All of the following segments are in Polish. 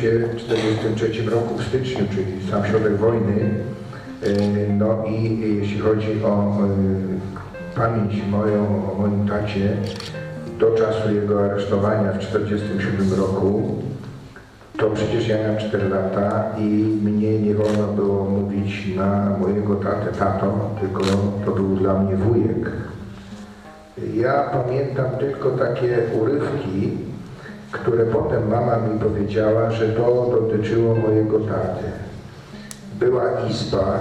się w 1943 roku w styczniu, czyli sam środek wojny. E, No i jeśli chodzi o e, pamięć moją, o moim tacie, do czasu jego aresztowania w 1947 roku, to przecież ja miałem 4 lata i mnie nie wolno było mówić na mojego tatę tato, tylko to był dla mnie wujek. Ja pamiętam tylko takie urywki, które potem mama mi powiedziała, że to dotyczyło mojego taty. Była izba,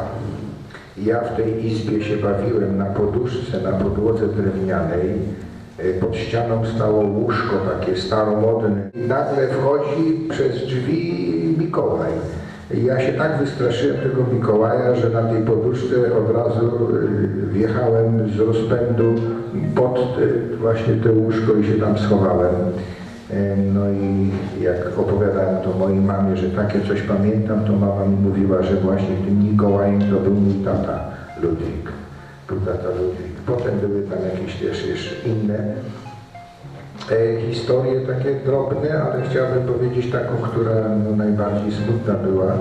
ja w tej izbie się bawiłem na poduszce, na podłodze drewnianej. E, Pod ścianą stało łóżko takie staromodne. I nagle wchodzi przez drzwi Mikołaj. Ja się tak wystraszyłem tego Mikołaja, że na tej poduszce od razu e, wjechałem z rozpędu pod e, właśnie te łóżko i się tam schowałem. No i jak opowiadałem to mojej mamie, że takie coś pamiętam, to mama mi mówiła, że właśnie tym Mikołajem to był mój tata Ludwik. Był tata Ludwik. Potem były tam jakieś też jeszcze inne e, historie takie drobne, ale chciałbym powiedzieć taką, która no, najbardziej smutna była,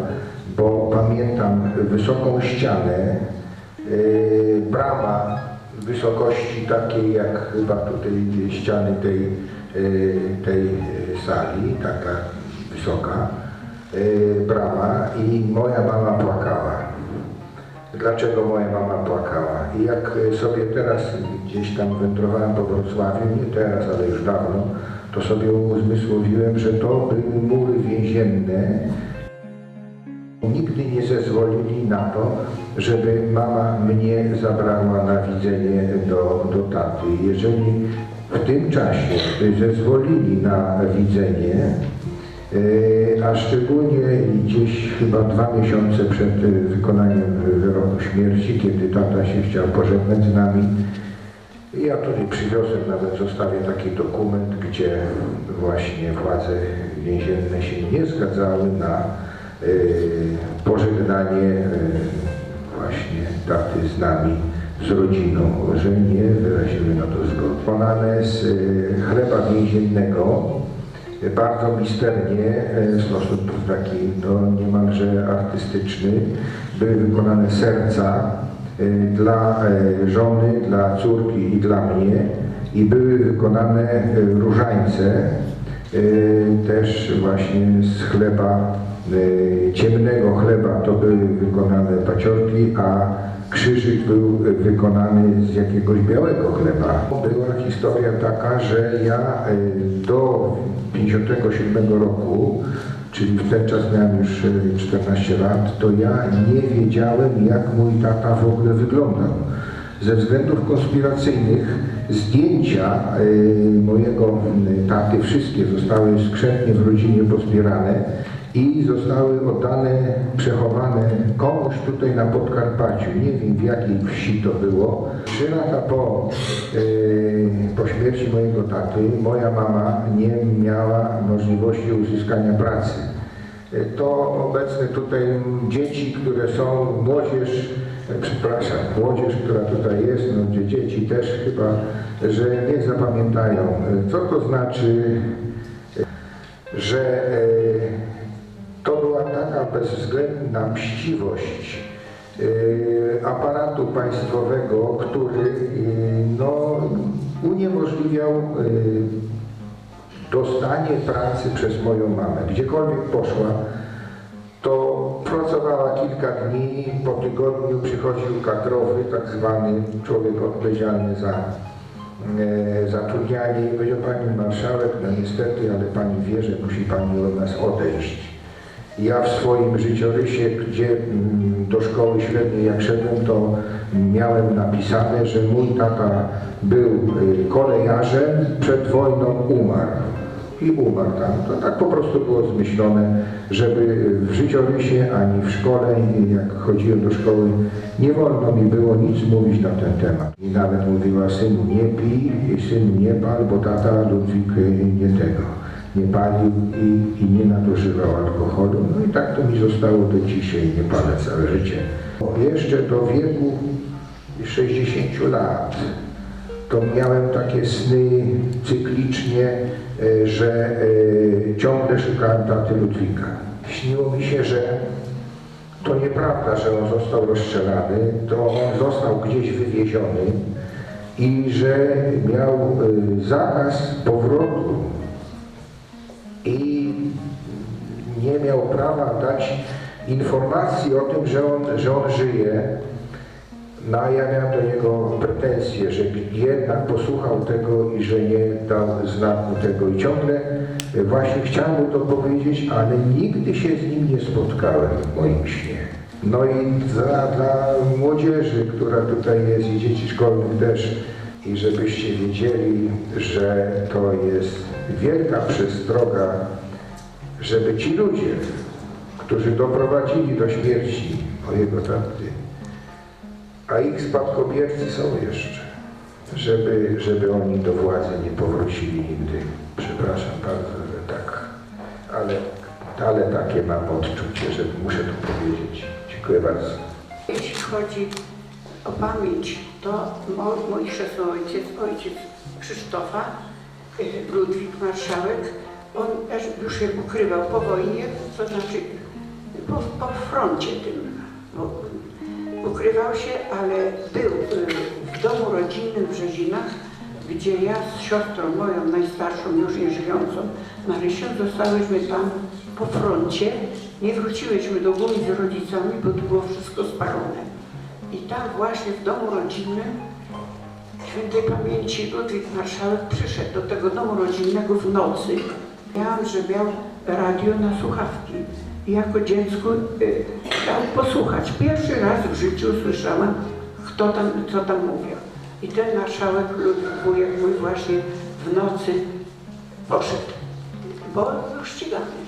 bo pamiętam wysoką ścianę, e, brama wysokości takiej jak chyba tutaj ściany tej, e, tej e, sali, taka wysoka e, brama i moja mama płakała. Dlaczego moja mama płakała? I jak sobie teraz gdzieś tam wędrowałem po Wrocławiu, nie teraz, ale już dawno, to sobie uzmysłowiłem, że to były mury więzienne. Nigdy nie zezwolili na to, żeby mama mnie zabrała na widzenie do, do taty. Jeżeli w tym czasie zezwolili na widzenie, E, a szczególnie gdzieś chyba dwa miesiące przed wykonaniem wyroku śmierci, kiedy tata się chciał pożegnać z nami. Ja tutaj przywiozłem, nawet zostawię taki dokument, gdzie właśnie władze więzienne się nie zgadzały na pożegnanie e, właśnie taty z nami, z rodziną, że nie wyraziły na to zgody. Wykonane z e, chleba więziennego, bardzo misternie, e, w sposób taki no, niemalże artystyczny, były wykonane serca e, dla e, żony, dla córki i dla mnie i były wykonane e, różańce e, też właśnie z chleba, e, ciemnego chleba to były wykonane paciorki, a krzyżyk był wykonany z jakiegoś białego chleba. Była historia taka, że ja e, do 57 roku, czyli w ten czas miałem już e, 14 lat, to ja nie wiedziałem, jak mój tata w ogóle wyglądał. Ze względów konspiracyjnych zdjęcia mojego taty, wszystkie zostały skrzętnie w rodzinie pozbierane i zostały oddane, przechowane komuś tutaj na Podkarpaciu. Nie wiem w jakiej wsi to było. Trzy lata po, e, po śmierci mojego taty moja mama nie miała możliwości uzyskania pracy. E, To obecne tutaj dzieci, które są, młodzież, e, przepraszam, młodzież, która tutaj jest, no gdzie dzieci też chyba, że nie zapamiętają, co to znaczy, że była taka bezwzględna mściwość e, aparatu państwowego, który e, no, uniemożliwiał e, dostanie pracy przez moją mamę. Gdziekolwiek poszła, to pracowała kilka dni, po tygodniu przychodził kadrowy, tak zwany człowiek odpowiedzialny za zatrudnianie i powiedział Pani Marszałek, no niestety, ale Pani wie, że musi Pani od nas odejść. Ja w swoim życiorysie, gdzie mm, do szkoły średniej jak szedłem, to miałem napisane, że mój tata był y, kolejarzem, przed wojną umarł. I umarł tam. To tak po prostu było zmyślone, żeby w życiorysie ani w szkole, jak chodziłem do szkoły, nie wolno mi było nic mówić na ten temat. I nawet mówiła, synu nie pij, synu nie pal, bo tata Ludwik y, nie tego nie palił i, i nie nadużywał alkoholu. No i tak to mi zostało do dzisiaj, nie palę całe życie. Jeszcze do wieku 60 lat to miałem takie sny cyklicznie, e, że e, ciągle szukałem taty Ludwika. Śniło mi się, że to nieprawda, że on został rozstrzelany, to on został gdzieś wywieziony i że miał y, zakaz powrotu nie miał prawa dać informacji o tym, że on, że on żyje. No a ja miałem do niego pretensje, że jednak posłuchał tego i że nie dał znaku tego i ciągle właśnie chciałem mu to powiedzieć, ale nigdy się z nim nie spotkałem w moim śnie. No i dla, dla młodzieży, która tutaj jest i dzieci szkolnych też i żebyście wiedzieli, że to jest wielka przestroga, żeby ci ludzie, którzy doprowadzili do śmierci mojego taty, a ich spadkobiercy są jeszcze, żeby, żeby oni do władzy nie powrócili nigdy. Przepraszam bardzo, że tak, ale, ale takie mam odczucie, że muszę to powiedzieć. Dziękuję bardzo. Jeśli chodzi o pamięć, to mój chrzestny ojciec, ojciec Krzysztofa, y, Ludwik Marszałek, on też już się ukrywał po wojnie, to znaczy po, po froncie tym. Ukrywał się, ale był y, w domu rodzinnym w Brzezinach, gdzie ja z siostrą moją najstarszą, już nie żyjącą, Marysią, zostałyśmy tam po froncie. Nie wróciłyśmy do góry z rodzicami, bo tu było wszystko spalone. I tam właśnie w domu rodzinnym świętej pamięci Ludwik Marszałek przyszedł do tego domu rodzinnego w nocy. Miałam, że miał radio na słuchawki. I jako dziecko y, posłuchać. Pierwszy raz w życiu słyszałam, kto tam, co tam mówią. I ten marszałek wujek mój właśnie w nocy poszedł, bo był ścigany.